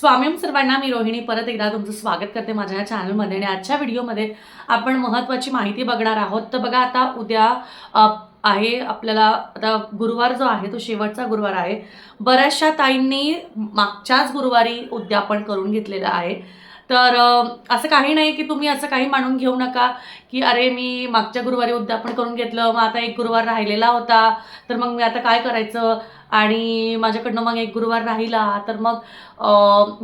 स्वामीम सर्वांना मी रोहिणी परत एकदा तुमचं स्वागत करते माझ्या या चॅनलमध्ये आणि आजच्या व्हिडिओमध्ये आपण महत्त्वाची माहिती बघणार आहोत. तर बघा आता उद्या आहे आपल्याला आता गुरुवार जो आहे तो शेवटचा गुरुवार आहे. बऱ्याचशा ताईंनी मागच्याच गुरुवारी उद्यापन करून घेतलेलं आहे. तर असं काही नाही की तुम्ही असं काही मानून घेऊ नका की अरे मी मागच्या गुरुवारी उद्यापन करून घेतलं मग आता एक गुरुवार राहिलेला होता तर मग मी आता काय करायचं? आणि माझ्याकडनं मग एक गुरुवार राहिला तर मग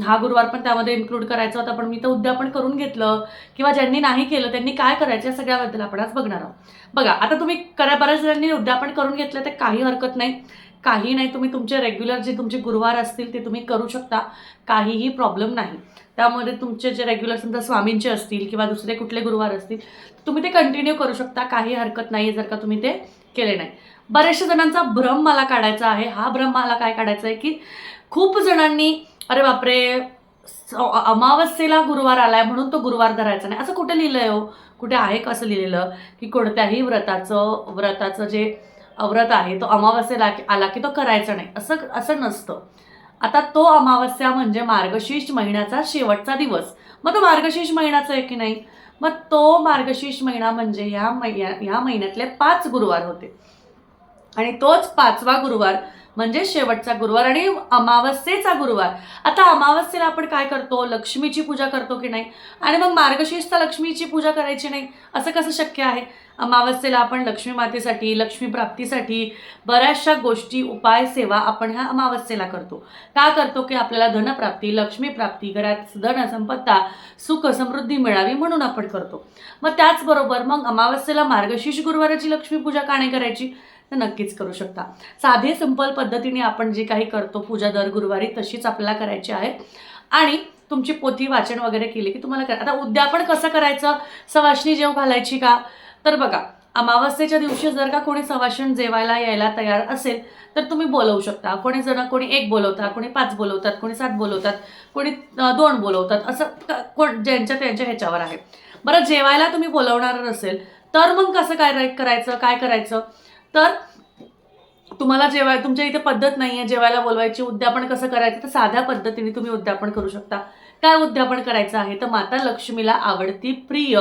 हा गुरुवार पण त्यामध्ये इन्क्लूड करायचा होता पण मी तर उद्यापन करून घेतलं. किंवा ज्यांनी नाही केलं त्यांनी काय करायचं या सगळ्याबद्दल आपण आज बघणार आहोत. बघा आता तुम्ही करा बऱ्याच जणांनी उद्यापन करून घेतलं तर काही हरकत नाही. काही नाही तुम्ही तुमचे रेग्युलर जे तुमचे गुरुवार असतील ते तुम्ही करू शकता. काहीही प्रॉब्लेम नाही. त्यामध्ये तुमचे जे रेग्युलर समजा स्वामींचे असतील किंवा दुसरे कुठले गुरुवार असतील तुम्ही ते कंटिन्यू करू शकता. काही हरकत नाही जर का तुम्ही ते केले नाही. बऱ्याचशा जणांचा भ्रम मला काढायचा आहे. हा भ्रम मला काय काढायचा आहे की खूप जणांनी अरे बापरे अमावस्येला गुरुवार आलाय म्हणून तो गुरुवार धरायचा नाही. असं कुठे लिहिलं आहे हो? कुठे आहे का असं लिहिलेलं? की कोणत्याही व्रताचं व्रताचं जे व्रत आहे तो अमावस्येला आला की तो करायचा नाही. असं असं नसतं. आता तो अमावस्या म्हणजे मार्गशीर्ष महिन्याचा शेवटचा दिवस. मग तो मार्गशीर्ष महिन्याचा आहे की नाही? मग तो मार्गशीर्ष महिना म्हणजे ह्या महिन्या ह्या महिन्यातले पाच गुरुवार होते. आणि तोच पाचवा गुरुवार म्हणजे शेवटचा गुरुवार आणि अमावस्येचा गुरुवार. आता अमावस्येला आपण काय करतो? लक्ष्मीची पूजा करतो की नाही? आणि मग मार्गशीर्षचा लक्ष्मीची पूजा करायची नाही? असं कसं शक्य आहे? अमावस्येला आपण लक्ष्मी मातेसाठी लक्ष्मी प्राप्तीसाठी बऱ्याचशा गोष्टी उपाय सेवा आपण ह्या अमावस्येला करतो. का करतो की आपल्याला धनप्राप्ती लक्ष्मी प्राप्ती घरात धन संपत्ता सुख समृद्धी मिळावी म्हणून आपण करतो. मग त्याचबरोबर मग अमावस्येला मार्गशीर्ष गुरुवाराची लक्ष्मी पूजा का नाही करायची? तर नक्कीच करू शकता. साधे सिंपल पद्धतीने आपण जे काही करतो पूजा दर गुरुवारी तशीच आपल्याला करायची आहे. आणि तुमची पोथी वाचन वगैरे केली की तुम्हाला करा. आता उद्यापन कसं करायचं? सवाशणी जेव घालायची का? तर बघा अमावस्येच्या दिवशी जर का कोणी सवाशण जेवायला यायला तयार असेल तर तुम्ही बोलवू शकता. कोणी जण कोणी एक बोलवतात कोणी पाच बोलवतात कोणी सात बोलवतात कोणी दोन बोलवतात असं कोण ज्यांच्या त्यांच्या ह्याच्यावर आहे. बरं जेवायला तुम्ही बोलवणार नसेल तर मग कसं काय करायचं काय करायचं? तर तुम्हाला जेवाय तुमच्या इथे पद्धत नाही आहे जेवायला बोलवायची उद्यापन कसं करायचं? तर साध्या पद्धतीने तुम्ही उद्यापन करू शकता. काय उद्यापन करायचं आहे? तर माता लक्ष्मीला आवडती प्रिय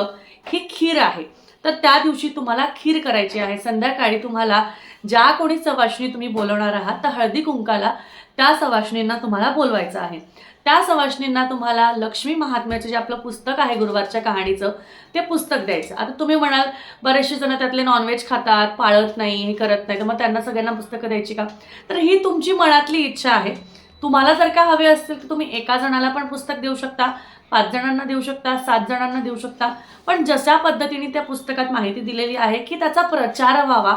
ही खीर आहे. तर त्या दिवशी तुम्हाला खीर करायची आहे. संध्याकाळी तुम्हाला ज्या कोणी सवाशणी तुम्ही बोलवणार आहात तर हळदी कुंकाला त्या सवाशणींना तुम्हाला बोलवायचं आहे. त्या सवाशणींना तुम्हाला लक्ष्मी महात्म्याचं जे आपलं पुस्तक आहे गुरुवारच्या कहाणीचं ते पुस्तक द्यायचं. आता तुम्ही म्हणाल बरेचसे जण त्यातले नॉनव्हेज खातात पाळत नाही हे करत नाही तर मग त्यांना सगळ्यांना पुस्तकं द्यायची का? तर ही तुमची मनातली इच्छा आहे. तुम्हाला जर का हवे असतील तर तुम्ही एका जणाला पण पुस्तक देऊ शकता पाच जणांना देऊ शकता सात जणांना देऊ शकता. पण जशा पद्धतीने त्या पुस्तकात माहिती दिलेली आहे की त्याचा प्रचार व्हावा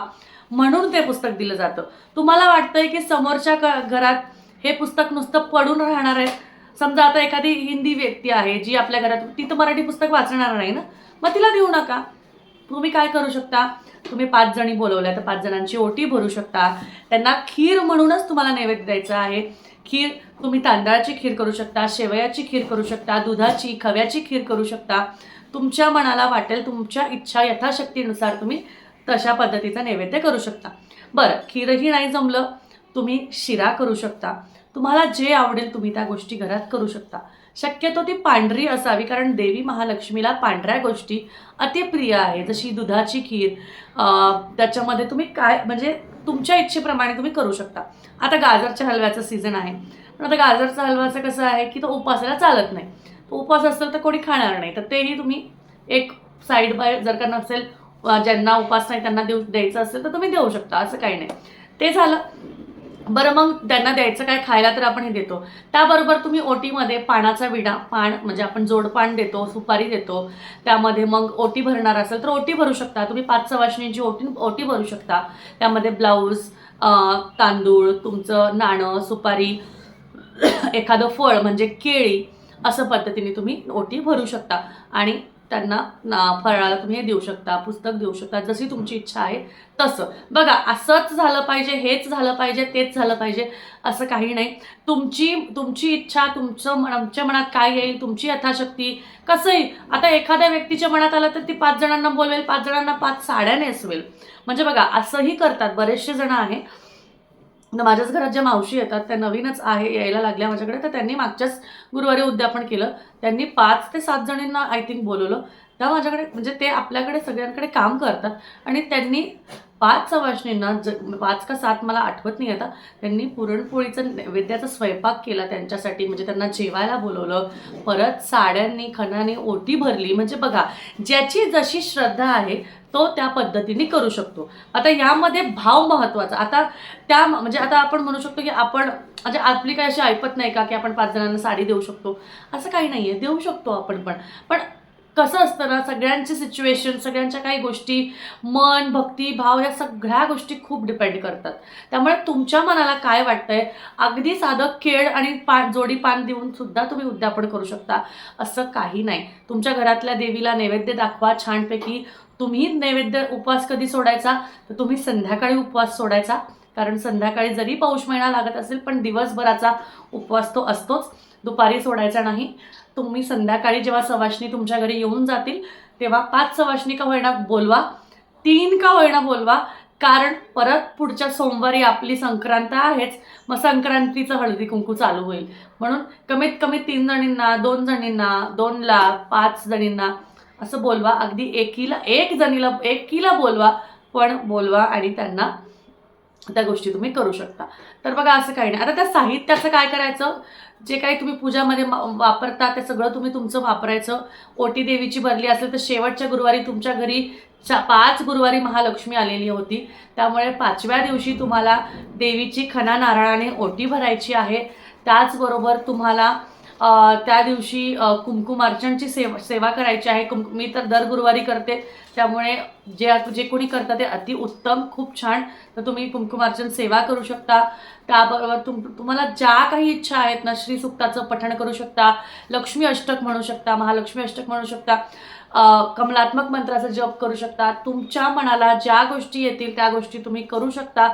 म्हणून ते पुस्तक दिलं जातं. तुम्हाला वाटतंय की समोरच्या घरात हे पुस्तक नुसतं पडून राहणार आहे? समजा आता एखादी हिंदी व्यक्ती आहे जी आपल्या घरात ती तर मराठी पुस्तक वाचणार नाही ना? मग तिला देऊ नका. तुम्ही काय करू शकता? तुम्ही पाच जणी बोलवल्या तर पाच जणांची ओटी भरू शकता. त्यांना खीर म्हणूनच तुम्हाला नैवेद्य द्यायचा आहे. खीर तुम्ही तांदळाची खीर करू शकता शेवयाची खीर करू शकता दुधाची खव्याची खीर करू शकता. तुमच्या मनाला वाटेल तुमच्या इच्छा यथाशक्तीनुसार तुम्ही तशा पद्धतीचा नैवेद्य करू शकता. बरं खीरही नाही जमलं तुम्ही शिरा करू शकता. तुम्हाला जे आवडेल तुम्ही त्या गोष्टी घरात करू शकता. शक्यतो ती पांढरी असावी कारण देवी महालक्ष्मीला पांढऱ्या गोष्टी अतिप्रिय आहे जशी दुधाची खीर त्याच्यामध्ये तुम्ही काय म्हणजे तुमच्या इच्छेप्रमाणे तुम्ही करू शकता. आता गाजरच्या हलव्याचं सीझन आहे. पण आता गाजरचा हलवाचं कसं आहे की तो उपासाला चालत नाही. तो उपास असेल तर कोणी खाणार नाही. तर तेही तुम्ही एक साईड बाय जर का नसेल ज्यांना उपास नाही त्यांना देऊ द्यायचं असेल तर तुम्ही देऊ शकता. असं काही नाही. ते झालं. बरं मग त्यांना द्यायचं काय? खायला तर आपण हे देतो. त्याबरोबर तुम्ही ओटीमध्ये पानाचा विडा पान म्हणजे आपण जोडपान देतो सुपारी देतो. त्यामध्ये मग ओटी भरणार असेल तर ओटी भरू शकता. तुम्ही पाच सवाशणीची ओटी ओटी भरू शकता. त्यामध्ये ब्लाऊज तांदूळ तुमचं नाणं सुपारी एखादं फळ म्हणजे केळी असं पद्धतीने तुम्ही ओटी भरू शकता. आणि त्यांना ना- फळाला तुम्ही हे देऊ शकता पुस्तक देऊ शकता जशी तुमची इच्छा आहे तसं. बघा असंच झालं पाहिजे हेच झालं पाहिजे तेच झालं पाहिजे असं काही नाही. तुमची तुमची इच्छा तुमचं मन आमच्या मनात काय येईल तुमची यथाशक्ती कसंही. आता एखाद्या व्यक्तीच्या मनात आलं तर ती पाच जणांना बोलवेल पाच जणांना पाच साड्या नेसवेल. म्हणजे बघा असंही करतात बरेचसे जण आहे. माझ्याच घरात ज्या मावशी येतात त्या नवीनच आहे यायला लागल्या माझ्याकडे तर त्यांनी मागच्याच गुरुवारी उद्यापन केलं. त्यांनी पाच ते सात जणींना आय थिंक बोलवलं. त्या माझ्याकडे म्हणजे ते आपल्याकडे सगळ्यांकडे काम करतात. आणि त्यांनी पाच सवाशणींना ज पाच का सात मला आठवत नाही आता. त्यांनी पुरणपोळीचं नैवेद्याचा स्वयंपाक केला त्यांच्यासाठी म्हणजे त्यांना जेवायला बोलवलं. परत साड्यांनी खणाने ओटी भरली. म्हणजे बघा ज्याची जशी श्रद्धा आहे तो त्या पद्धतीने करू शकतो. आता यामध्ये भाव महत्त्वाचा आता त्या म्हणजे आता आपण म्हणू शकतो की आपण म्हणजे आपली काही अशी ऐपत नाही का की आपण पाच जणांना साडी देऊ शकतो. असं काही नाही आहे देऊ शकतो आपण पण. पण कसं असतं ना सगळ्यांची सिच्युएशन सगळ्यांच्या काही गोष्टी मन भक्ती भाव या सगळ्या गोष्टी खूप डिपेंड करतात. त्यामुळे तुमच्या मनाला काय वाटतंय? अगदी साधं खेळ आणि पान जोडी पान देऊन सुद्धा तुम्ही उद्यापन करू शकता असं काही नाही. तुमच्या घरातल्या देवीला नैवेद्य दाखवा छानपैकी. तुम्ही नैवेद्य उपवास कधी सोडायचा? तर तुम्ही संध्याकाळी उपवास सोडायचा. कारण संध्याकाळी जरी पाऊस महिना लागत असेल पण दिवसभराचा उपवास तो असतोच. दुपारी सोडायचा नाही. तुम्ही संध्याकाळी जेव्हा सवाशणी तुमच्या घरी येऊन जातील तेव्हा पाच सवाशणी का होईना बोलवा तीन का होईना बोलवा कारण परत पुढच्या सोमवारी आपली संक्रांत आहेच. मग संक्रांतीचं हळदी कुंकू चालू होईल. म्हणून कमीत कमी तीन जणींना दोन जणींना दोनला पाच जणींना असं बोलवा. अगदी एकीला एक जणीला एकीला बोलवा पण बोलवा आणि त्यांना त्या गोष्टी तुम्ही करू शकता. तर बघा असं काही नाही. आता त्या साहित्याचं काय करायचं? जे काही तुम्ही पूजामध्ये वापरता ते सगळं तुम्ही तुमचं वापरायचं. ओटी देवीची भरली असेल तर शेवटच्या गुरुवारी तुमच्या घरी चा पाच गुरुवारी महालक्ष्मी आलेली होती. त्यामुळे पाचव्या दिवशी तुम्हाला देवीची खना नारळाने ओटी भरायची आहे. त्याचबरोबर तुम्हाला त्या दिवशी कुंकुमार्चनची सेव सेवा करायची आहे. कुंक मी तर दर गुरुवारी करते. त्यामुळे जे जे कोणी करतं ते अति उत्तम खूप छान. तर तुम्ही कुंकुमार्चन सेवा करू शकता. त्याबरोबर तुम तुम्हाला ज्या काही इच्छा आहेत ना श्री सुक्ताचं पठण करू शकता. लक्ष्मी अष्टक म्हणू शकता महालक्ष्मी अष्टक म्हणू शकता. कमलात्मक मंत्राचा जप करू शकता. तुमच्या मनाला ज्या गोष्टी येतील त्या गोष्टी तुम्ही करू शकता.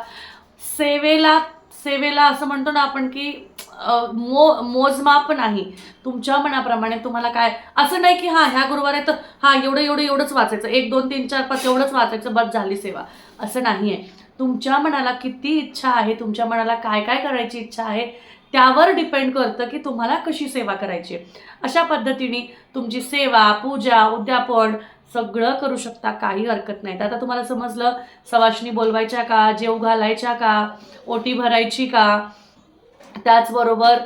सेवेला सेवेला असं म्हणतो ना आपण की मो मोजमाप नाही तुमच्या मनाप्रमाणे तुम्हाला काय असं नाही की हां ह्या गुरुवार आहे तर हां एवढं एवढं एवढंच वाचायचं. एक दोन तीन चार पाच एवढंच वाचायचं बस झाली सेवा. असं नाही आहे तुमच्या मनाला किती इच्छा आहे तुमच्या मनाला काय काय करायची इच्छा आहे त्यावर डिपेंड करतं की तुम्हाला कशी सेवा करायची आहे. अशा पद्धतीने तुमची सेवा पूजा उद्यापन सगळं करू शकता काही हरकत नाही. तर आता तुम्हाला समजलं सवाशणी बोलवायच्या का जेव घालायच्या का ओटी भरायची का त्याचबरोबर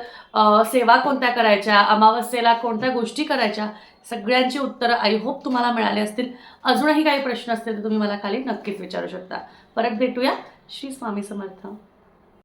सेवा कोणत्या करायच्या अमावस्येला कोणत्या गोष्टी करायच्या सगळ्यांची उत्तरं आय होप तुम्हाला मिळाले असतील. अजूनही काही प्रश्न असतील तर तुम्ही मला खाली नक्कीच विचारू शकता. परत भेटूया. श्री स्वामी समर्थ.